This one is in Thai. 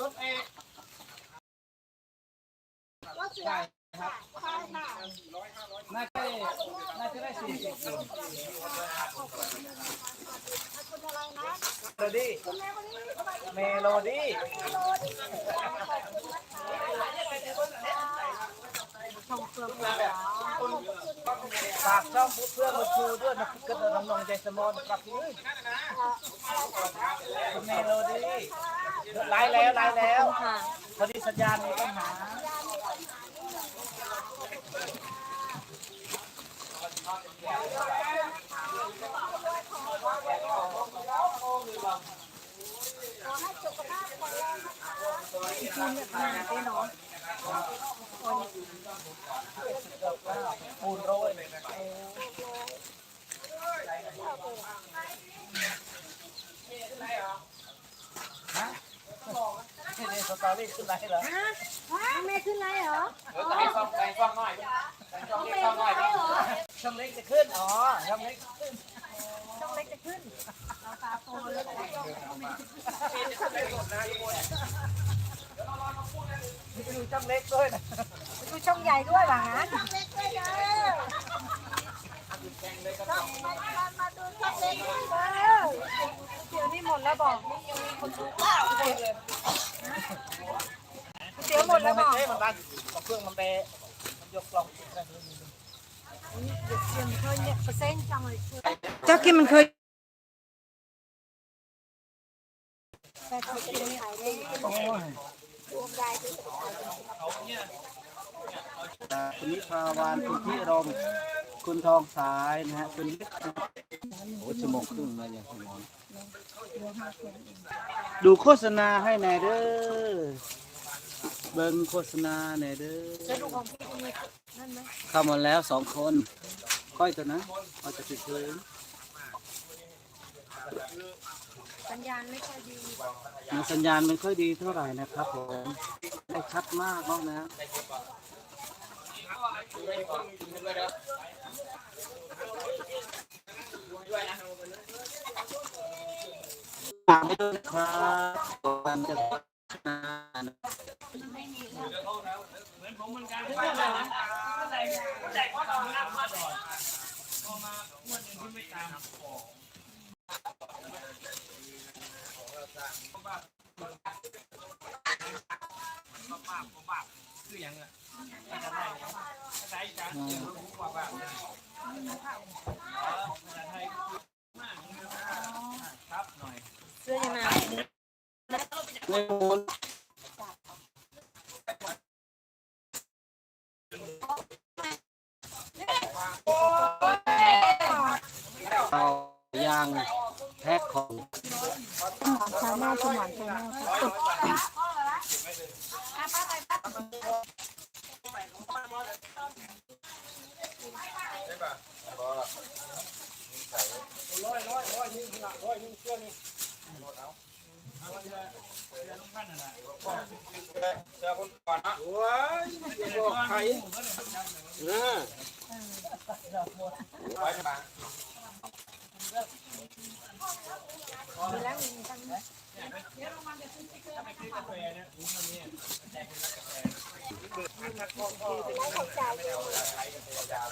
รถเอก็เสือค่ะใช่ค่ะน่าจะน่าจะได้สี่สิบคนคุณอะไรนะเมโลดี้าเมโลดี้โลดีขอบคุณนะคะชมเฟืองขอบคุณฝากช่องเพื่อนมาชูด้วยนะกระโดดน้ำนองใจสมอนกลับนี้เมโลดี้ ไลฟ์แล้วไลฟ์แล้วพอดีสัญญาณมีปัญหาขอให้สุขภาพแข็งแรงนะคะคุณแบบงานไปเนาะปูนโรยฮะนี่ สตอรี่ขึ้นไรเหรอฮะแม่ขึ้นไรเหรอไก่ฟองไก่ฟองหน่อยช่องเล็กฟองหน่อยช่องเล็กจะขึ้น อ๋อช่องเล็กขึ้นช่องเล็กจะขึ้นมีไปดูช่องเล็กด้วยนะดูช่องใหญ่ด้วยหวังนะช่องเล็กด้วยเด้อช่องมามาดูช่องเล็กด้วยเด้อเดี๋ยวนี้หมดแล้วบอกนี่ยังมีคนดูเปล่าเลย เดี๋ยหมดแล้วบอกเอ๊ะมันบ้านเครื่องมันเตะมันยกกล่องเดี๋ยวเคยเนี่ยเปอร์เซนต์จังเลยเจ้าคิมมันเคยแต่เขาจะได้ขายได้โอ้ยรวมได้ที่จะขายได้คุณนิพาวานคุณพิรม คุณทองสายนะฮะคุณนิดโอ้ชั่วโมงครึ่งเลยอย่างสมองดูโฆษณาให้หน่อยเด้อเบิ่งโฆษณาหน่อยเด้อจะดูของพี่มีนั่นไหมเข้ามาแล้วสองคนค่อยตัวนะเอาจะติดเลยสัญญาณไม่ค่อยดีมันสัญญาณไม่ค่อยดีเท่าไหร่นะครับผมได้ชัดมากน้องนะ ฝากให้ด้วยนะครับก่อนจะ โฆษณานะเสื้อยังไงไม่หมุนเอายางแพ็คของชาแนลสมอนชาแนล เจอคนก่อนนะโอ้ยบอกใครเออไว้ทำไม ไม่เข้าใจเลย